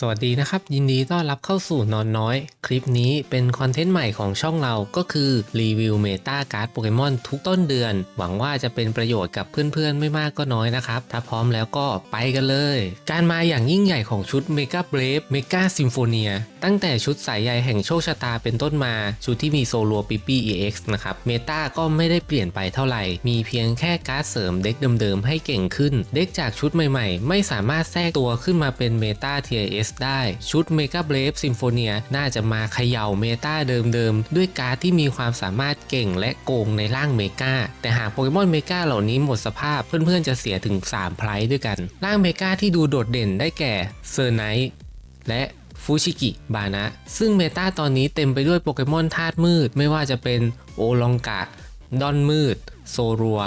สวัสดีนะครับ ยินดีต้อนรับเข้าสู่นอนน้อย คลิปนี้เป็นคอนเทนต์ใหม่ของช่องเราก็คือรีวิวเมตาการ์ดโปเกมอนทุกต้นเดือน หวังว่าจะเป็นประโยชน์กับเพื่อนๆ ไม่มากก็น้อยนะครับ ถ้าพร้อมแล้วก็ไปกันเลย การมาอย่างยิ่งใหญ่ของชุดเมกาเบรฟเมกาซิมโฟเนีย ตั้งแต่ชุดสายใยแห่งโชคชะตาเป็นต้นมา ชุดที่มีโซลัวปิปี้ EX นะครับ เมตาก็ไม่ได้เปลี่ยนไปเท่าไหร่ มีเพียงแค่การ์ดเสริมเด็กเดิมๆให้เก่งขึ้น เด็กจากชุดใหม่ๆ ไม่สามารถแทรกตัวขึ้นมาเป็นเมตา TS ได้ชุด Mega Brave Symphonia น่าจะมาเขย่าเมตาเดิมๆ ด้วยการ์ดที่มีความสามารถเก่งและโกงในร่างเมกาแต่หากโปเกมอนเมกาเหล่านี้หมดสภาพเพื่อนๆจะเสียถึง 3 ไพรส์ด้วยกัน ร่างเมกาที่ดูโดดเด่นได้แก่เซอร์ไนท์และ ฟูชิกิบานะ ซึ่งเมตาตอนนี้เต็มไปด้วยโปเกมอนธาตุมืด ไม่ว่าจะเป็นโอลองกะ ดอนมืด โซรัว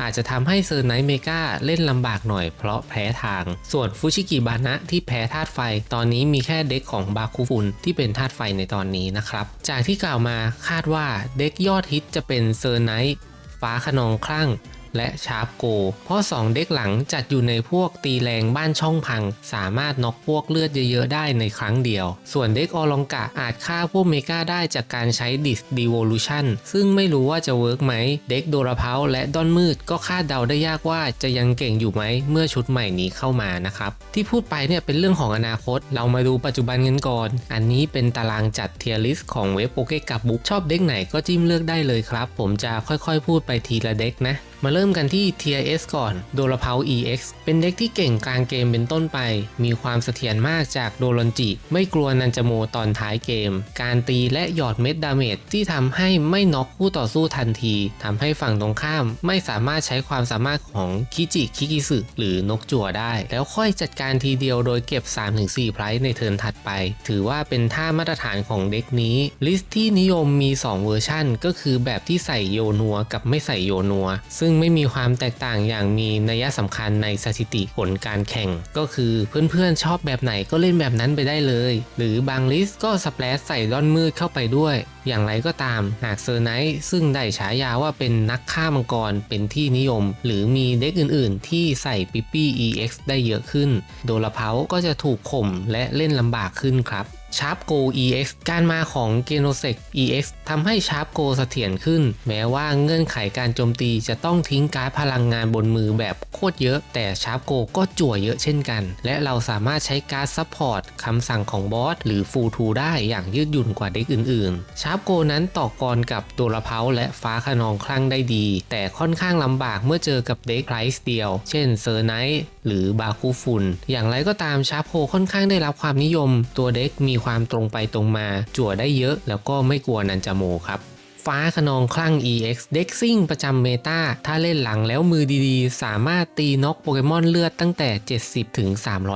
อาจจะทำให้เซอร์ไนท์เมกาเล่นลำบากหน่อยเพราะแพ้ทาง ส่วนฟูชิกิบานะที่แพ้ธาตุไฟ ตอนนี้มีแค่เด็กของบาคุฟุนที่เป็นธาตุไฟในตอนนี้นะครับ จากที่กล่าวมาคาดว่าเด็กยอดฮิตจะเป็นเซอร์ไนท์ฟ้าขนองคลั่ง และชาร์ปโก เพราะ 2 เด็กหลังจัดอยู่ในพวกตีแรงบ้านช่องพัง สามารถน็อกพวกเลือดเยอะๆได้ในครั้งเดียว ส่วนเด็กออลองกะอาจฆ่าพวกเมกาได้จากการใช้ดิสดีโวลูชันซึ่งไม่รู้ว่าจะเวิร์กไหม เด็กโดราเพาและดอนมืดก็คาดเดาได้ยากว่าจะยังเก่งอยู่ไหมเมื่อชุดใหม่นี้เข้ามานะครับที่พูดไปเนี่ยเป็นเรื่องของอนาคต เรามาดูปัจจุบันกันก่อน อันนี้เป็นตารางจัดเทียร์ลิสต์ของเว็บโปเกกับบุ๊กชอบเด็กไหนก็จิ้มเลือกได้เลยครับ ผมจะค่อยๆ พูดไปทีละเด็กนะ มาเริ่มกันที่ Tier S ก่อนโดรเพา EX เป็นเด็กที่เก่งกลางเกมเป็นต้นไป มีความเสถียรมากจากโดรนจิ ไม่กลัวนันจโมตอนท้ายเกม การตีและหยอดเม็ดดาเมจที่ทำให้ไม่น็อกคู่ต่อสู้ทันทีทำให้ฝั่งตรงข้ามไม่สามารถใช้ความสามารถของคิจิคิกิสึหรือนกจั่วได้ แล้วค่อยจัดการทีเดียวโดยเก็บ 3-4ไพรส์ในเทิร์นถัดไป ถือว่าเป็นท่ามาตรฐานของเด็กนี้ ลิสต์ที่นิยมมี 2 เวอร์ชันก็คือแบบที่ใส่โยนัวกับไม่ใส่โยนัวซึ่งงไม่มีความแตกต่างอย่างมีนัยสำคัญในสถิติผลการแข่ง ก็คือเพื่อนๆชอบแบบไหนก็เล่นแบบนั้นไปได้เลย หรือบางลิสต์ก็สเปรดใส่ด้อนมืดเข้าไปด้วย อย่างไรก็ตาม หากเซอร์ไนท์ซึ่งได้ฉายาว่าเป็นนักฆ่ามังกรเป็นที่นิยม หรือมีเด็กอื่นๆ ที่ใส่ปิปปี้ EX ได้เยอะขึ้น โดราเพาก็จะถูกข่มและเล่นลำบากขึ้นครับ ชาร์ปโก EX การมาของเกโนเซก EX ทำให้ชาร์ปโกเสถียรขึ้น แม้ว่าเงื่อนไขการโจมตีจะต้องทิ้งการ์ดพลังงานบนมือแบบโคตรเยอะ แต่ชาร์ปโกก็จั่วเยอะเช่นกัน และเราสามารถใช้การ์ดซัพพอร์ตคำสั่งของบอสหรือฟูทูได้อย่างยืดหยุ่นกว่าเด็กอื่นๆ ชาร์ปโกนั้นต่อกรกับตัวละเพาและฟ้าขนองคลั่งได้ดี แต่ค่อนข้างลำบากเมื่อเจอกับเด็กไพรส์เดียว เช่นเซอร์ไนท์หรือบาคูฟุนอย่างไรก็ตามชาร์ปโกค่อนข้างได้รับความนิยม ตัวเด็กมีความตรงไปตรงมา จั่วได้เยอะแล้วก็ไม่กลัวนันจาโมครับ ฟ้าขนองคลั่ง EX เด็กซิ่งประจำเมตาถ้าเล่นหลังแล้วมือดีๆ สามารถตีน็อกโปเกมอนเลือดตั้งแต่ 70 ถึง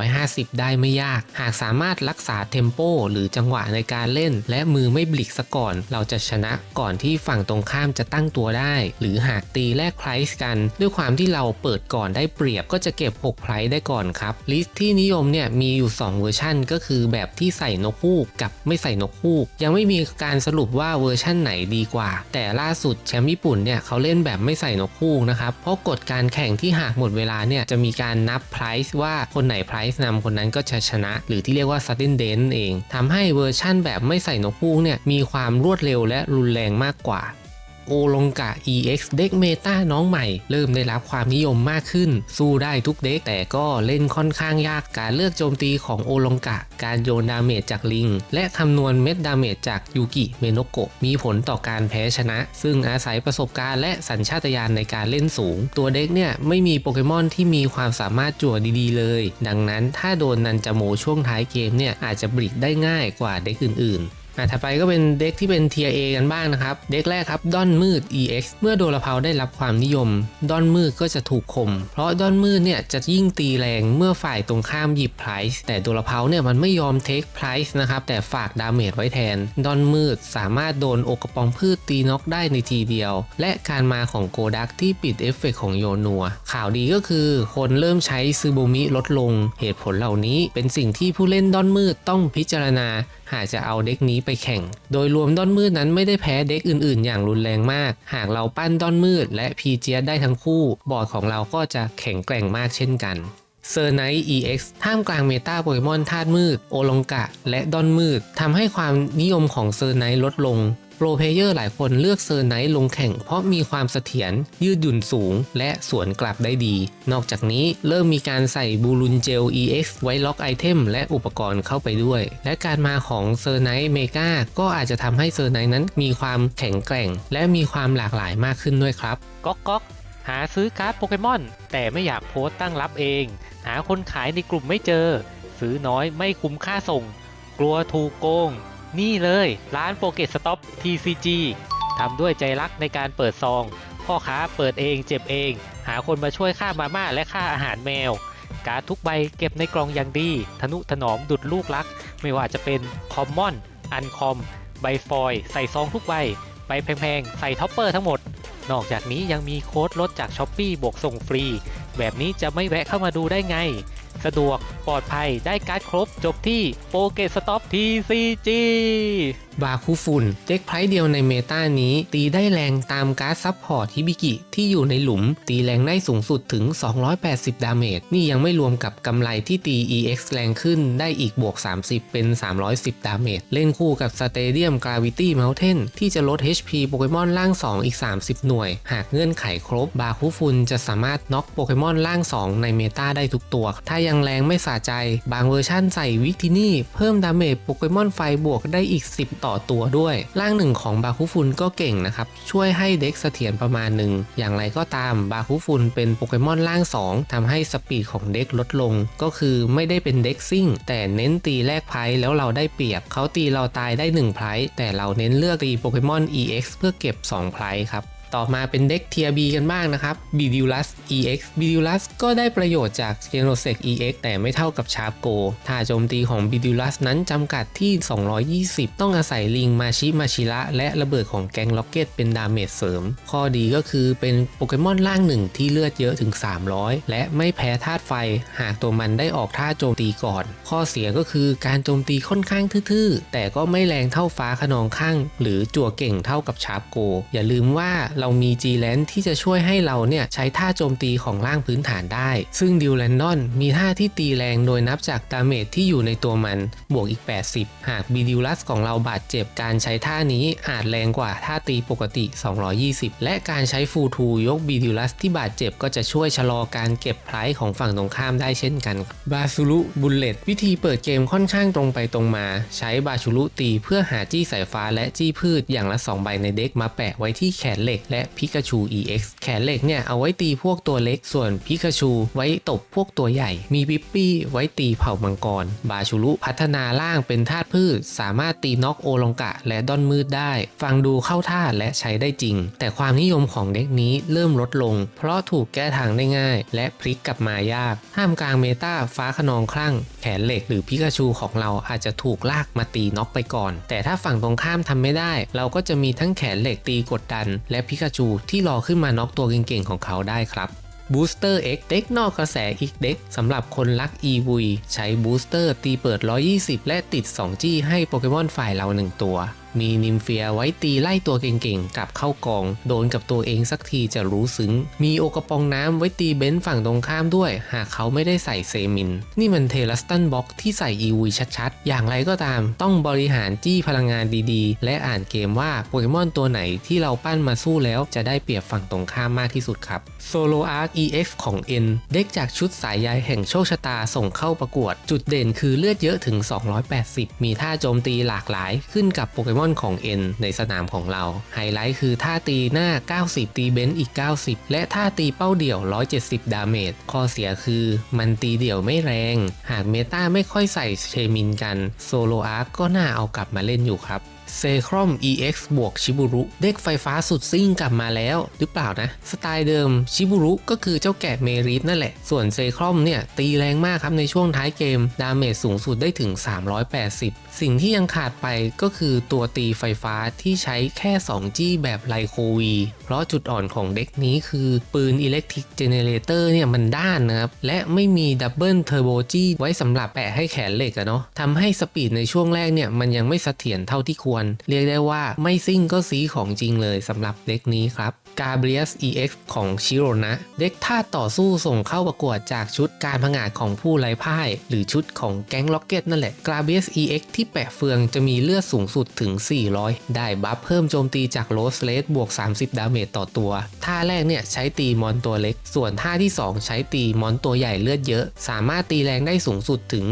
350 ได้ไม่ยาก หากสามารถรักษาเทมโป หรือจังหวะในการเล่น และมือไม่บลิกซะก่อน เราจะชนะก่อนที่ฝั่งตรงข้ามจะตั้งตัวได้ หรือหากตีแลกไพรส์กัน ด้วยความที่เราเปิดก่อนได้เปรียบก็จะเก็บ6ไพรส์ได้ก่อนครับลิสต์ที่นิยมเนี่ยมีอยู่ 2 เวอร์ชันก็คือแบบที่ใส่นกฮูกกับไม่ใส่นกฮูก ยังไม่มีการสรุปว่าเวอร์ชั่นไหนดีกว่าแต่ล่าสุดแชมป์ญี่ปุ่นเนี่ยเขาเล่นแบบไม่ใส่นกคู่นะครับ เพราะกฎการแข่งที่หากหมดเวลาเนี่ยจะมีการนับไพรส์ว่าคนไหนไพรส์นำคนนั้นก็จะชนะ หรือที่เรียกว่า sudden death เองทำให้เวอร์ชั่นแบบไม่ใส่นกคู่เนี่ยมีความรวดเร็วและรุนแรงมากกว่า โอลงกะ EX เด็กเมตาน้องใหม่ เริ่มได้รับความนิยมมากขึ้น สู้ได้ทุกเด็กแต่ก็เล่นค่อนข้างยากการเลือกโจมตีของโอลงกะ การโยนดาเมจจากลิง และคำนวณเม็ดดาเมจจากยูกิเมโนโกะมีผลต่อการแพ้ชนะ ซึ่งอาศัยประสบการณ์และสัญชาตญาณในการเล่นสูง ตัวเด็กเนี่ยไม่มีโปเกมอนที่มีความสามารถจั่วดีๆ เลย ดังนั้นถ้าโดนนันจาโมช่วงท้ายเกมเนี่ยอาจจะบริกได้ง่ายกว่าเด็กอื่นๆ อะถัดไปก็เป็นเด็กที่เป็น Tier A กันบ้างนะครับ เด็กแรกครับดอนมืด EX เมื่อโดราเพาได้รับความนิยมดอนมืดก็จะถูกข่มเพราะดอนมืดเนี่ยจะยิ่งตีแรงเมื่อฝ่ายตรงข้ามหยิบไพรส์แต่โดราเพาเนี่ยมันไม่ยอมเทคไพรส์นะครับแต่ฝากดาเมจไว้แทนดอนมืดสามารถโดนอกกระปองพืชตีน็อกได้ในทีเดียว และการมาของโกดักที่ปิดเอฟเฟกต์ของโยนัว ข่าวดีก็คือคนเริ่มใช้ซูโบมิลดลง เหตุผลเหล่านี้เป็นสิ่งที่ผู้เล่นดอนมืดต้องพิจารณา หากจะเอาเด็กนี้ไปแข่ง โดยรวมด้อนมืดนั้นไม่ได้แพ้เด็กอื่นๆ อย่างรุนแรงมาก หากเราปั้นด้อนมืด และพีเจียได้ทั้งคู่ บอร์ดของเราก็จะแข็งแกร่งมากเช่นกันเซอร์ไนท์ EX ท่ามกลางเมตาโปเกมอนธาตุมืด โอลงกะ และดอนมืด ทำให้ความนิยมของเซอร์ไนท์ลดลง โปรเพเยอร์หลายคนเลือกเซอร์ไนท์ลงแข่งเพราะมีความเสถียรยืดหยุ่นสูง และสวนกลับได้ดี นอกจากนี้เริ่มมีการใส่บูลุนเจล EX ไว้ล็อกไอเทมและอุปกรณ์เข้าไปด้วย และการมาของเซอร์ไนท์เมกาก็อาจจะทำให้เซอร์ไนท์นั้นมีความแข็งแกร่ง และมีความหลากหลายมากขึ้นด้วยครับก๊อกก๊อกหาซื้อการ์ดโปเกมอน แต่ไม่อยากโพสต์ตั้งรับเอง หาคนขายในกลุ่มไม่เจอ ซื้อน้อยไม่คุ้มค่าส่ง กลัวถูกโกง นี่เลยร้านโปเกตสต็อป TCG ทำด้วยใจรักในการเปิดซอง พ่อค้าเปิดเองเจ็บเอง หาคนมาช่วยค่ามาม่าและค่าอาหารแมว การทุกใบเก็บในกล่องอย่างดี ทนุถนอมดุดลูกรัก ไม่ว่าจะเป็นคอมมอน อันคอม ใบฟอยล์ใส่ซองทุกใบ ใบแพงๆ ใส่ท็อปเปอร์ทั้งหมด นอกจากนี้ยังมีโค้ดลดจากช้อปปีบวกส่งฟรี แบบนี้จะไม่แวะเข้ามาดูได้ไง สะดวกปลอดภัยได้การ์ดครบจบที่โปเกตสต็อป TCG บาคูฟุนเด็กไพรส์เดียวในเมตานี้ ตีได้แรงตามการ์ดซับพอร์ตฮิบิกิที่อยู่ในหลุม ตีแรงได้สูงสุดถึง 280 ดาเมจ นี่ยังไม่รวมกับกำไรที่ตี EX แรงขึ้นได้อีกบวก 30 เป็น 310 ดาเมจ เล่นคู่กับสเตเดียมกราวิตี้เมลเทนที่จะลด HP โปเกมอนล่าง 2 อีก 30 หน่วย หากเงื่อนไขครบบาคูฟุนจะสามารถน็อกโปเกมอนล่าง 2 ในเมตาได้ทุกตัวถ้ายังแรงไม่สะใจ บางเวอร์ชั่นใส่วิทินี่ เพิ่มดาเมจโปเกมอนไฟบวกได้อีก 10 ต่อตัวด้วย ร่างหนึ่งของบาคุฟุนก็เก่งนะครับ ช่วยให้เด็กเสถียรประมาณหนึ่ง อย่างไรก็ตามบาคุฟุนเป็นโปเกมอนร่าง 2ทำให้สปีดของเด็กลดลง ก็คือไม่ได้เป็นเด็กซิ่ง แต่เน้นตีแลกไพรส์แล้วเราได้เปรียบ เขาตีเราตายได้1ไพรส์แต่เราเน้นเลือกตีโปเกมอน EX เพื่อเก็บ2ไพรส์ครับ ต่อมาเป็นเด็กเทียบีกันบ้างนะครับ b i d u l u s EX b i d u l u s ก็ได้ประโยชน์จาก g e n o s e c EX แต่ไม่เท่ากับชาร์ปโกท่าโจมตีของ b i d u l u s นั้นจำกัดที่ 220 ต้องอาศัยลิงมาชิมาชิระและระเบิดของแกงล็อกเก็ตเป็นดาเมจเสริม ข้อดีก็คือเป็นโปเกมอนร่างหนึ่งที่เลือดเยอะถึง 300 และไม่แพ้ธาตุไฟ หากตัวมันได้ออกท่าโจมตีก่อน ข้อเสียก็คือการโจมตีค่อนข้างทื่อๆ แต่ก็ไม่แรงเท่าฟ้าขนองข้าง หรือจั่วเก่งเท่ากับชาร์ปโก อย่าลืมว่าเรามี G l a n ที่จะช่วยให้เราเนี่ยใช้ท่าโจมตีของร่างพื้นฐานได้ ซึ่งดิวแลนดอนมีท่าที่ตีแรงโดยนับจากดาเมจที่อยู่ในตัวมัน บวกอีก 80 หากบีดิวลัสของเราบาดเจ็บการใช้ท่านี้อาจแรงกว่าท่าตีปกติ 220 และการใช้ฟูทูยกบีดิวลัสที่บาดเจ็บก็จะช่วยชะลอการเก็บไพร์ของฝั่งตรงข้ามได้เช่นกันบาซูรุบุลเลตวิธีเปิดเกมค่อนข้างตรงไปตรงมา ใช้บาชูรุตีเพื่อหาจี้สายฟ้าและจี้พืชอย่างละ 2 ใบในเด็กมาแปะไว้ที่แขนเหล็กและพิกาชู EX แขนเหล็กเนี่ยเอาไว้ตีพวกตัวเล็ก ส่วนพิกาชูไว้ตบพวกตัวใหญ่ มีปิปปี้ไว้ตีเผ่ามังกร บาชูรุพัฒนาร่างเป็นธาตุพืช สามารถตีน็อกโอลงกะ และดอนมืดได้ ฟังดูเข้าท่าและใช้ได้จริง แต่ความนิยมของเด็กนี้เริ่มลดลง เพราะถูกแก้ทางได้ง่าย และพลิกกลับมายากท่ามกลางเมตาฟ้าขนองคลั่ง แขนเหล็กหรือพิกาชูของเราอาจจะถูกลากมาตีน็อกไปก่อน แต่ถ้าฝั่งตรงข้ามทำไม่ได้ เราก็จะมีทั้งแขนเหล็กตีกดดัน และพิกาจูที่รอขึ้นมาน็อกตัวเก่งๆของเขาได้ครับบูสเตอร์ X เด็กนอกกระแสอีกเด็กสำหรับคนรัก e v ใช้บูสเตอร์ตีเปิด 120 และติด2จี้ให้โปเกมอนฝ่ายเรา 1 ตัว มีนิมเฟียไว้ตีไล่ตัวเก่งๆ กลับเข้ากอง โดนกับตัวเองสักทีจะรู้ซึ้ง มีโอกระปองน้ำไว้ตีเบนซ์ฝั่งตรงข้ามด้วย หากเขาไม่ได้ใส่เซมิน นี่มันเทลัสตันบ็อกที่ใส่ e v ชัดๆ อย่างไรก็ตาม ต้องบริหารจี้พลังงานดีๆ และอ่านเกมว่าโปเกมอนตัวไหนที่เราปั้นมาสู้แล้วจะได้เปรียบฝั่งตรงข้ามมากที่สุดครับ Solo Arc EX ของ N เด็กจากชุดสายใยแห่งโชคชะตาส่งเข้าประกวด จุดเด่นคือเลือดเยอะถึง 280 มีท่าโจมตีหลากหลายขึ้นกับโปเกมอนของ N ในสนามของเรา ไฮไลท์คือท่าตีหน้า 90 ตีเบนซ์อีก 90 และท่าตีเป้าเดี่ยว 170 ดาเมจ ข้อเสียคือมันตีเดี่ยวไม่แรง หากเมตาไม่ค่อยใส่เชมินกัน โซโลอาร์ก็น่าเอากลับมาเล่นอยู่ครับ เซครอม EX บวกชิบูรุ เด็กไฟฟ้าสุดซิ่งกลับมาแล้วหรือเปล่านะ สไตล์เดิมชิบูรุก็คือเจ้าแกะเมริสนั่นแหละ ส่วนเซครอมเนี่ย ตีแรงมากครับในช่วงท้ายเกม ดาเมจสูงสุดได้ถึง 380 สิ่งที่ยังขาดไปก็คือตัวตีไฟฟ้าที่ใช้แค่ 2 จี้แบบไลโควี เพราะจุดอ่อนของเด็กนี้คือปืนอิเล็กทริกเจเนเรเตอร์เนี่ยมันด้านนะครับ และไม่มีดับเบิลเทอร์โบจี้ไว้สำหรับแปะให้แขนเหล็กอะเนาะทำให้สปีดในช่วงแรกเนี่ยมันยังไม่เสถียรเท่าที่ควรเรียกได้ว่าไม่ซิ่งก็ซีของจริงเลยสำหรับเด็กนี้ครับ g a b r i u s EX ของชิโรนะ เด็กท่าต่อสู้ส่งเข้าประกวดจากชุดการผงาดของผู้ไร้พ่าย หรือชุดของแก๊งล็อกเก็ตนั่นแหละ g a b r i u s EX ที่แปะเฟืองจะมีเลือดสูงสุดถึง 400 ได้บัฟเพิ่มโจมตีจากโรสเลสบวก 30 ดาเมจต่อตัว ท่าแรกเนี่ยใช้ตีมอนตัวเล็ก ส่วนท่าที่ 2 ใช้ตีมอนตัวใหญ่เลือดเยอะ สามารถตีแรงได้สูงสุดถึง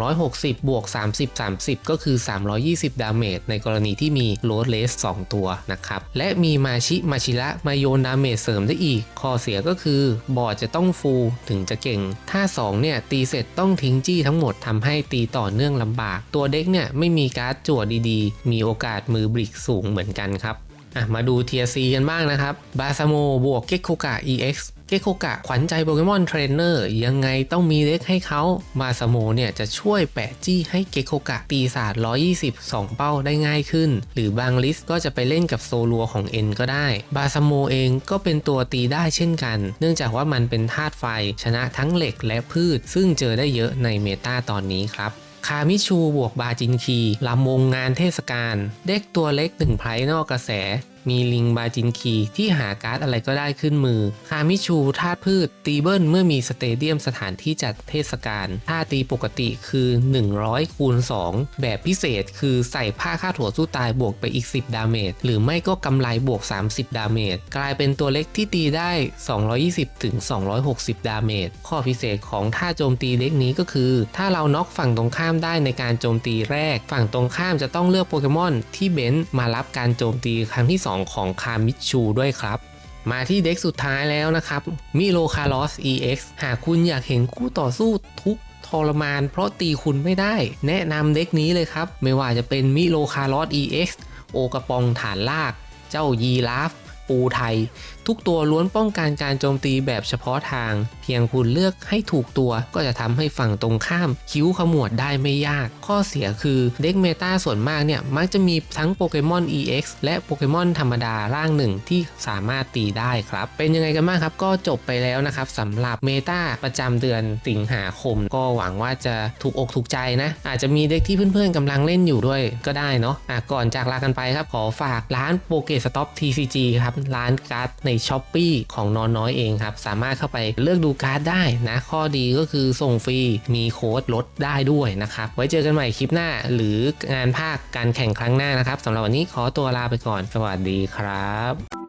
260 บวก 30 30 ก็คือ 320 ดาเมจในกรณีที่มีโรสเลส2ตัวนะครับและมีมาชิมาชิระมาโยนดาเมจเสริมได้อีก ข้อเสียก็คือบอร์ดจะต้องฟูลถึงจะเก่ง ถ้า 2 เนี่ย ตีเสร็จต้องทิ้งจี้ทั้งหมดทำให้ตีต่อเนื่องลำบาก ตัวเด็กเนี่ยไม่มีการ์ดจั่วดีๆ มีโอกาสมือบริกสูงเหมือนกันครับอะมาดูเทียซีกันบ้างนะครับบาซาโมบวกเก k โคกะ EX เกโคกะขวัญใจโปเกมอนเทรนเนอร์ยังไงต้องมีเด็กให้เขาบาซโมเนี่ยจะช่วยแปะจี้ให้เกโคกะปีศาจ120 2 เป้าได้ง่ายขึ้น หรือบางลิสต์ก็จะไปเล่นกับโซลัวของ N ก็ได้ บาซโมเองก็เป็นตัวตีได้เช่นกัน เนื่องจากว่ามันเป็นธาตุไฟชนะทั้งเหล็กและพืช ซึ่งเจอได้เยอะในเมตาตอนนี้ครับคามิชูบวกบาจินคีลำวงงานเทศกาล เด็กตัวเล็กหนึ่งไพรนอกกระแส มีลิงบาจินคีที่หาการ์ดอะไรก็ได้ขึ้นมือ คามิชูธาตุพืช ตีเบิลเมื่อมีสเตเดียมสถานที่จัดเทศกาลท่าตีปกติคือ 100คูณ2แบบพิเศษคือใส่ผ้าค่าถั่วสู้ตายบวกไปอีก 10 ดาเมจหรือไม่ก็กำไรบวก 30 ดาเมจกลายเป็นตัวเล็กที่ตีได้ 220ถึง260 ดาเมจข้อพิเศษของท่าโจมตีเด็กนี้ก็คือ ถ้าเราน็อกฝั่งตรงข้ามได้ในการโจมตีแรก ฝั่งตรงข้ามจะต้องเลือกโปเกมอนที่เบนซ์มารับการโจมตีครั้งที่ 2ของคามิชูด้วยครับ มาที่เด็กสุดท้ายแล้วนะครับมิโลคาร์ลอส EX หากคุณอยากเห็นคู่ต่อสู้ทุกทรมาน เพราะตีคุณไม่ได้ แนะนำเด็กนี้เลยครับ ไม่ว่าจะเป็นมิโลคาร์ลอส EX โอกระปองฐานลาก เจ้ายีราฟ ปูไทย ทุกตัวล้วนป้องกันการโจมตีแบบเฉพาะทาง เพียงคุณเลือกให้ถูกตัวก็จะทำให้ฝั่งตรงข้าม คิ้วขมวดได้ไม่ยาก ข้อเสียคือเด็กเมตาส่วนมากเนี่ย มักจะมีทั้งโปเกมอน EX และโปเกมอนธรรมดาร่างหนึ่งที่สามารถตีได้ครับ เป็นยังไงกันบ้างครับก็จบไปแล้วนะครับสำหรับเมตาประจำเดือนสิงหาคม ก็หวังว่าจะถูกอกถูกใจนะ อาจจะมีเด็กที่เพื่อนๆกำลังเล่นอยู่ด้วยก็ได้เนาะะก่อนจากลากันไปครับขอฝากร้านโปเกสต็อป TCG ครับร้านการ์ดใน s h อ p e e ของนอนน้อยเองครับ สามารถเข้าไปเลือกดูการ์ดได้นะ ข้อดีก็คือส่งฟรีมีโค้ดลดได้ด้วยนะครับ ไว้เจอกันใหม่คลิปหน้า หรืองานภาคการแข่งครั้งหน้านะครับสำหรับวันนี้ขอตัวลาไปก่อน สวัสดีครับ